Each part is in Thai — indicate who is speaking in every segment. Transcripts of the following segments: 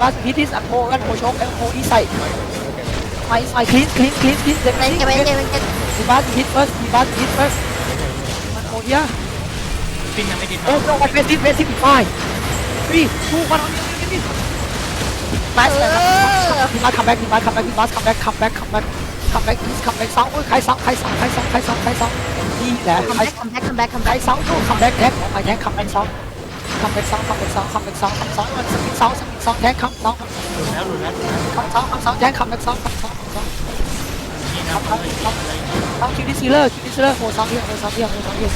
Speaker 1: บาสพิทิสอัคโคกันโคชกแองโคอีไซไปไปคลิสคลิสคลิสคลิสเด
Speaker 2: ็กเด็กเ็เ็
Speaker 1: บาสพิทเฟิร์สบาสพิทเฟิร์สมันโคเฮียฟินยังไม่ดีโอ้โหเฟสติเฟสติไฟพี่ทูกันมาคลับพี่บาสคัมแบ็กพี่บาสคัมแบ็กพี่บาสคัมแบ็กคัมแบ็กคัมแบ็กคัมแบ็กคัมแบ็กซ้ำโอ้ยใครซสำใครซสำใครซสำใครซสำใครสองนี่แหละ
Speaker 2: คัมแบ็กคัมแบ็กคัมแบ็กคัมแบ
Speaker 1: ็กซ้ำสอ้คัมแบ็กแท็กของไอแท็กคัมแบ็กสองคัมแบ็กสองคัมแบ็กสองคัมแบ็กสองคัมแบ็กซ้ำสกินซ้ำ sáu chán không sáu lùi đéo lùi đéo không sáu không sáu chán không đất sáu không sáu không sáu không không không chịu đi sealer chịu đi sealer một sáu kia một sáu kia một sáu kia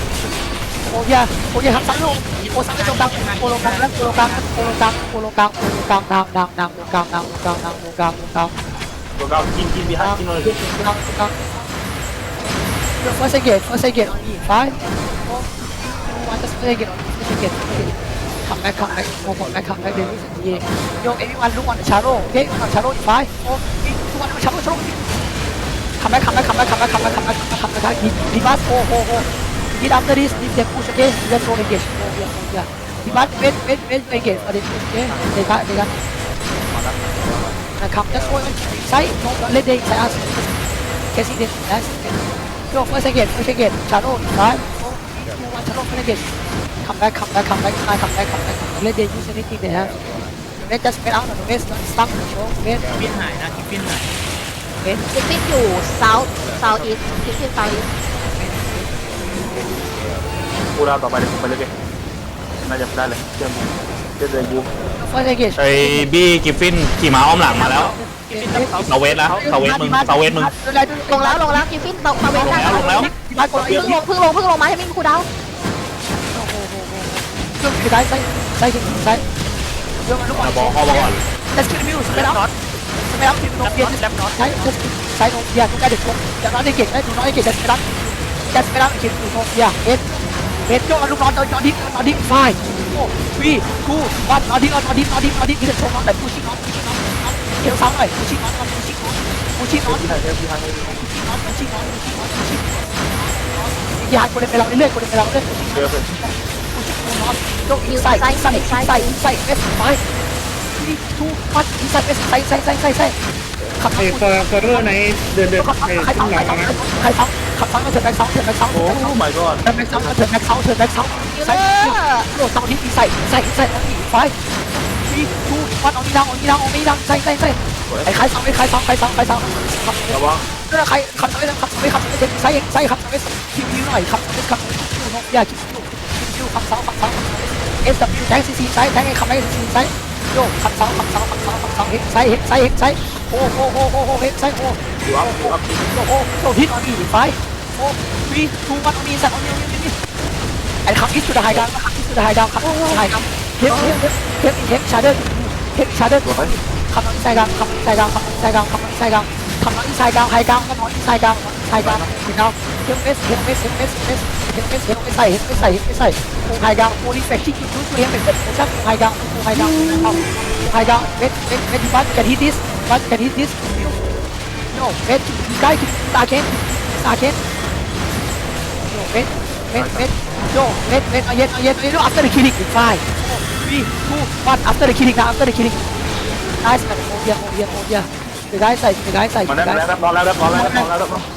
Speaker 1: ô kia ô kia hắn sẵn luôn ô sẵn cái trong tăng ô lô căng ô lô căng ô lô căng ô lô căng ô lô căng nào nào nào ô căng nào ô căng nào ô căng ô căng
Speaker 3: ô căng kim kim bị hắt kim rồi
Speaker 1: First again, first again, five, four, two, one, just again, first again, first again. ขับแบ็คขับแบ็คโมโมแบ็คขับแบ็คเดี๋ยี้ย่โยเอววันลุกวันชาร์โร่เฮ้ยชาโร่อีกไฟโอ้ยทุกวันชาโร่ชาโร่ขับแบ็คขับแบ็คขับแบ็คขับแบ็คขับแบ็คขับแบ็คขับแบ็คขับแบ็คดีบัสโอ้โหโหดีดับเดอร์ดิสดีเด็กผู้ชโอเคเดี๋ยวโดนเอเกจโอ้ยโอ้ยดีบัสเวนเวนเวนเอเกจโอเคเดีกยวครับเดี๋ยวครับขับจะช่วยใช้โน้ตเลดเดย์ใช้อัสเคสิเดนแอสโยเฟอ่์เซเกตเฟอร์เซเกตชาร์โร่อีกไฟโอ้ยทุกวันชาร์โร่เฟอร์เซเกตคัมแบ็กคัมแบ็กคัมแบ็กคัมแบ็กคัมแบ็ก k comeback, c o m ด b a c ์ยูเซนิต anything เ h e จ h ส v e The red just get out of the red, not s t
Speaker 3: ปิ้นหายนะคิปปิ้นหาย
Speaker 2: เ e สคิปปิ้นอยู่ south south east คิปปิ้น south east
Speaker 3: กูดาวต่อไปเลยผมไปเลยเี๋น่าจะได้เลยเจื่อมเชื่อเยู First ไอ้บี้กิฟฟินขี่ม้าอ้อมหลังมาแล้วเซาเวสแล้วเซาเวสมึงเซาเวสมึงแล
Speaker 2: ลลงงแล้วแล้วลงแล้วกิฟฟินตกมาเวลได
Speaker 3: ้ลงแล้วเพิ่งลงเพิ่งลงมาให้มิ้งครูดาวยครื่องไปซ้ายซ้ายซ้ายถึงซ้ายเครื่องมันลูกบอลบอลเข้าบอล Let's g ไ t the v i e ไปแล้วไปแล้วทีมนกเกียร์แล้วน็อตใช้ใช้นกเกียร์ทุกการเด็กนกจากนั้นได้เก่งได้ถูกน้อยเก่งจะไปรับจะไปรับเก่งถูกนกเกียร์เอ็ดเอ็ดโยกลูกบอล้อดิ้ง้อดิ้งไฟโอ้วีคู่วัน้อดิ้ง้อดิ้ง้อดิ้งจอดิ้งที่จะชงน้องแต่กูชิน้องกูชิน้องเดี๋ยซ้ำหนยกูชิน้องกูชิน้องกูชิน้องกูชิ้กูชิน้องิ้งกูชิน้องกูชิ้องกูชิ้งยาไปเราเร่ยเล่นไปเราือยยก่ใส่ใส่ใส่ใส่ใส่ใส่ใส่่อสไปนี่ใส่ใส่ใส่ใสสใส่ใส่ใส่ใส่ใส่ขับไส่ใส่ใสเใสรใส่อส่ในเดินเดินไอ้ใครต้องใครต้องใส่ใส่ใขับส่ใส่เส่ดแบ็คซเถิดแบ็ค my god เถิดแบ็คซ้ำเถิดแบ็คซ้ำเถิดแบ็คซ้ใส่ใส่ใส่ใส่ใส่ไฟนี่ใสกปัดเอานี่ใสงเอานี่ใสงเอานี่ดงใส่ใส่ใส่ไอ้ใส่ซ้ำไอ้ใส่ซ้ำใส่ซ้ำใครซ้ำระวังใสรขับซ้ำไม่ขับไม่ขับซ้ใส่ใส่ขับซ้ำไม่คิวหน่อยขับซ้ำไม่ใสบอย่าคิด W ขับเสาขับเสา S W ใช้ซีซีใช้ใช้ขับไอ่ซีซีไซโยกขับเสาขับเสาขับเสาขับเสาเฮดใซ้เฮดใซ้เฮดใซ้โอ้โหโอ้โหโอ้เฮดไซส์โอ้โอ้โอ้โอ้โหอ้โิตออโอีไฟโอ้วีทูมันออนอีวักออนอีออนอีไอ้ขับฮอ้สุดท้ายดางขับฮอ้สุดท้ายดางขับสุดท้ายดังเฮดเฮดเฮดเฮดชาเดอร์เฮดชาเดอร์ขับน้องอีไซดางขับน้องอีดังขับน้องอีดังขับน้องอีดังขับน้องอีไซดางไฮดางขับน้องอีไซดาง my god, you know, you miss, you miss, you miss, you miss, you miss, you miss, I hit miss, I hit miss, I. Oh my god, holy factory, you do to him, it's up, oh my god, oh my god, oh my god, wait, wait, wait, what, can he this, what, can he this, no, wait, you guys, again, again, no, wait, wait, wait, no, wait, wait, not yet, not yet, no, after the killing, five, four, three, two, one, after the killing, now, after the killing, nice, man, oh yeah, oh yeah, oh yeah, the guy's side, the guy's side, the guy's side,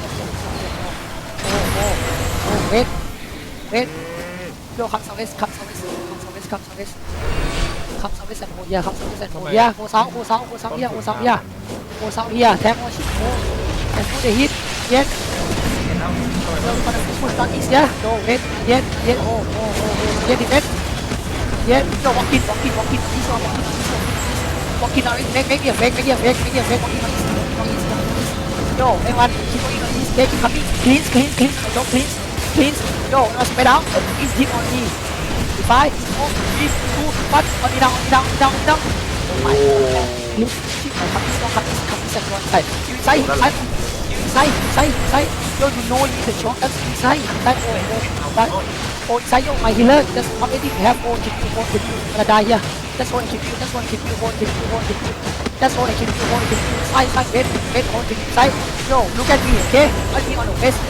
Speaker 3: Wait. Wait. No, come service, come service, come service, come service. Come service and hold here, come service and hold here. Hold sound, hold sound, hold sound here, hold sound here. Hold sound here, tap more shit, hold. And hold the hit, yes. Push down east, yeah? No, wait, yes, yes, oh, oh, oh, oh, yes, yes. Yes, no, walk in, walk in, walk in, please, walk in, please, walk in, please, walk in, walk in, walk in, walk in, walk in, walk in, walk in, walk in, walk in, walk in, walk in, walk in, walk in, walk in, walk in, Pins. No, no spin out. It's hit on me. Goodbye. Oh, On two down, on it down, on it down, on down. Oh my god. Look, shit, my fucking strong cut is coming from one side. You inside, inside, you inside, inside, inside. Yo, you know you need a strong cut. Inside, inside. Oh, oh, oh, oh. Oh, inside, yo, my healer. Just pop anything you have. Oh, kick you, oh, kick you. I'm gonna die here. That's what I can do, that's what I can do, what I can do, what I can do. That's what I can do, what I can do. Side, side, bed, bed, on the side. Yo, look at me, okay? I'll be on the best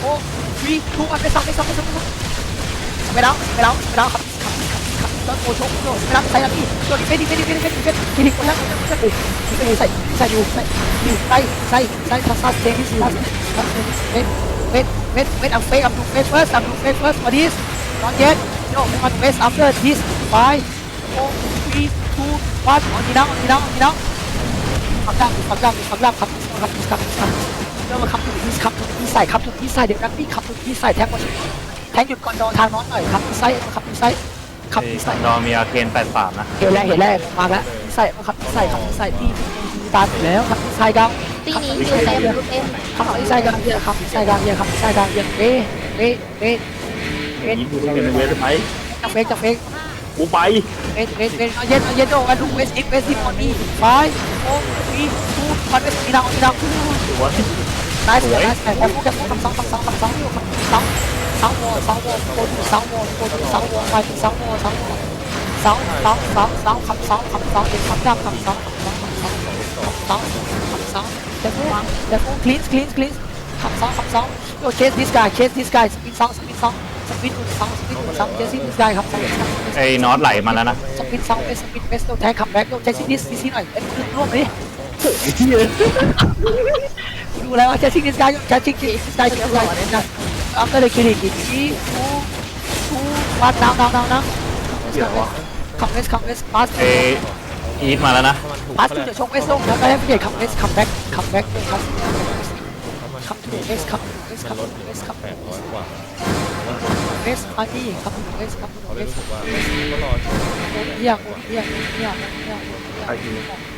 Speaker 3: โอ้วีทูอันไปสองไปสองไปสองไปไปแล้วไปแล้วไปแล้วครับตล้วโอชกโดนไปแล้วใส่ละพี่โดนไปดิไปดิไปดิไปดิไปดิไปดิคนละโอ้ยใส่ใส่อยู่ใส่อยู่ใส่ใส่ใส่ทัสซัสเทนนิสทัสทัสเทนนิสเวทเวทเวทเวทอัมเฟสอัมดูเฟสเฟิร์สอัมดูเฟสเฟิร์สวัดิี้ตอนเย็นโยกมันเฟสอัมเดอร์ดิสไปโอ้วีทูวันอันดี้แล้วอันดี้แล้วอันดี้แล้วฝักล่างฝักล่างฝักล่างครับครับครับส่ครับจุดที่ใส่เดี๋ยวนักพี่ขับจุดที่ใส่แท็ก่าแทกหยุดก่อนดอทางน้องหน่อยครับที่ใส่ครับที่ใส่ครับที่ใส่ดอมีอาเคนแปดสามนะเห็นแล้วเห็นแล้วมาแล้วที่ใส่ครับที่ใส่ครับที่ใส่ที่ตามแล้วครับที่ใส่กลางตีนี้อยู่เต็มเครับที่ใส่กลางเยอะครับที่ใส่กลางเยอะครับที่ใส่กลางเยอะเอ๊ะเอ๊ะเอ๊ะเอ๊ะเวทไปจะเฟกจะเฟกกูไปเ๊ะเวทเวทเอาเย็นเอาเย็นโอ้ยลูกเวสติเวสติมอนี่ไปโอ้ยพูคอนเวสีิดาวติดาวสวยได้เสียได้เสียแกพูดแกพูดคำสองคำสองคำสองอยู่คำสองสองโมสองโอโคดูสองโอโคดูสองโมไปถึงสองโมสองโมสองสองสองสองคำสองคำสองถึงคำดำคำสองคำสองคำสองสองคำสองแกพูดแกพูด clean clean clean คำสองคำสองโอ้ c h a ส e this ส u y ส h a s สปินสองสปินสองสปินอุ่นสองสปินอุ่นสอง chase this ครับไอ้น็อตไหลมาแล้วนะสปินสองเปสปินเบสโดนแทงคัมแบ็กโดน c h ง s e this หน่อยเป็นร่วมเลยดูแล้วว่าจะชิงดิสการจะชิงดิสการจะหล่อเยนะเอาก็เลยคิดอิกิที่คูทูวัดดาวดาวดาวนาำคอมเมสคอมเมสพาสเออีทมาแล้วนะพาสจะชงเอสลงแล้วก็ให้เปลี่ยนคอมเมสคัมแบ็กคัมแบ็กคัมเคัมทูเมสคัมทูเมสคัมทูเมสคัมเมปดร้อมสค่าเมสอันนี้คัมทูเวสคัมอูเวสการอเยี่ยมเยี่ยมเยี่ยมเยี่ยมเยี่ยม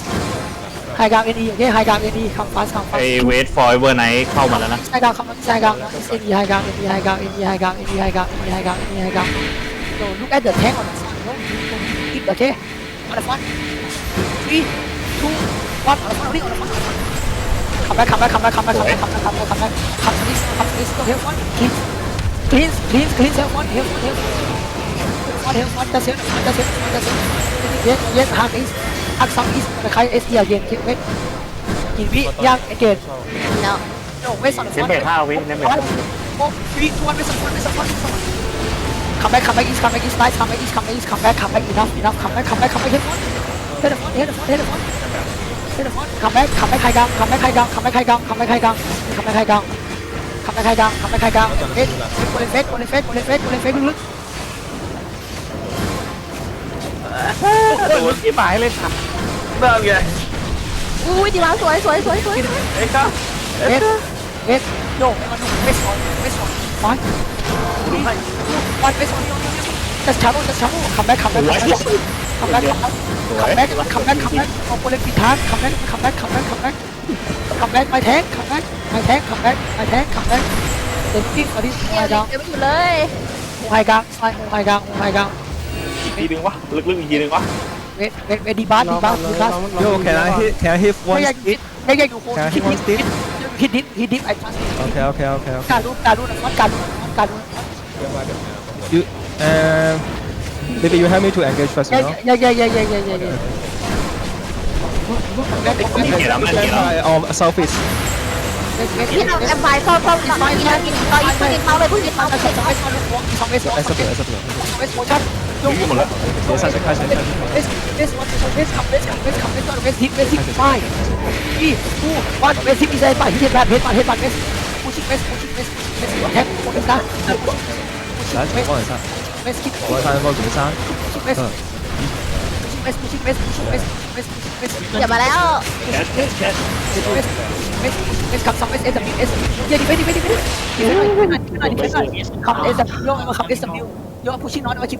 Speaker 3: ายกลางเอ็นดีโอเคไฮกลางเอ็นดีคัมฟาสคัมฟาสไอเวทฟอยเวอร์ไนท์เข้ามาแล้วนะไฮกลางคัมฟาสไฮกลางเอ็นดีไฮกลางเอ็นดีไฮกลางเอ็นดีไฮกลางเอ็นดีไฮกลางเอ็นดีไฮกลางเอ็นดีไฮกลางโดนลูกแอดเดอร์แทงก่อนนะดโอเคมาละฟันทีทูวันอาละฟันรีมาละฟันคัมแบ็คคัมแบ็คคัมแบ็คคัมแบ็คคัมแบ็คคัมแบ็คคัมแบ็คคัมแบ็คคัมลิขคัมลิสต้องเฮลฟอนคลีนคลีนคลีนคลีนเฮลฟอนเฮลฟอนเฮลฟอนเฮลฟอนจะเซฟจะเซฟจะเซฟเย็นเย็นฮาร์ดลิสอักซัอีสคล้ายเอสเอียเย็นคิดเว้กี่วิยากไอเกต no โอ้ไม่สั่นเนนเบยห้าวิเน้นเบวิโอ้วิวนไม่สั่นทวไม่สั่นวัคัมแบ็กคัมแบ็กอีสคัมแบ็กอีสไลท์คัมแบ็กอีสคัมแบ็กอีสคัมแบ็กคัมแบ็กอีนัฟอีนัฟคัมแบ็กคัมแบ็กคัมแบ็กเฮดฟอนเฮดฟอนเฮดฟอนเฮดฟอนเฮดฟอนคัมแบ็กคัมแบ็กใขรกังคัมแบ็กใครกังคัมแบ็กใครกังคัมแบ็กใครกังคัมแบ็กใครกังคัมแบ็กใครกังคัมแบ็กใครกังเฮดโคเลเฟสโคเลเฟสโคเลเฟสโคเลเฟสลึกโอ้ยลที่หมายเลยครับรั่นไงอุ้ยดีมากสวยสวยสวยสวยเอ็กซ์ครับเอ็กซ์เอ็กซ์โยให้มนไม่สอนไม่สอนบอลบไปสอนจะช้าลงจะช้าลงคัมแบ็คคัมแบ็คคัมแบ็คคัมแบ็คคัมแบ็คคัมแบ็คเอาโปรเล็กปีทารคัมแบ็คคัมแบ็คคัมแบ็คคัมแบ็คคัมแบ็คไม่แท็กคัมแบ็คไม่แท็กคัมแบ็คไม่แท็กคัมแบ็คเดินกิ้งมาที่ไฮกาวเดี๋ยวไม่อยู่เลยไฮกาวไฮกาวไฮกาว quá gì đi อีกทีนึงวะลึกๆอีกทีนึงวะ Wait, wait, wait, debuff, đi debuff. Yo, can I hit? Can I hit one? hit yeah, stick? yeah, yeah, you hold. Can I hit one hit Hit deep, hit deep, hit trust you. Okay, okay, okay. okay. Karu, Karu, not Karu, not Karu. You, uh, maybe you help me to engage first, you know? Yeah, yeah, yeah, yeah, yeah, yeah, yeah. Let let let let let on surface. ที่เราแอมไฟเข้าเข้าอีกฝ่ายนึงอีกฝ่ายนึงเขาเลยพูดอีกฝ่ายนึง As a as a 이거몰라네사실사실사실 Let's let's watch this. Let's come. Let's come. Let's come. Let's come. Let's hit. Let's hit. Five, three, two, one. Let's hit. Let's five. Hit that. Hit that. Hit that. Let's pushing. Let's pushing. Let's pushing. Let's attack. Let's start. 나저번에사 Let's hit. 저번에사는거괜찮아 Let's. Let's pushing. Let's pushing. Let's pushing. Let's pushing. Let's pushing. อย่ามาแล้ว Let's let's let's let's let's pushing. Let's come. Some. Let's S W. S. Yeah. Ready. Ready. Ready. Ready. Come. S W. Come. S W. โยก pushing. Not.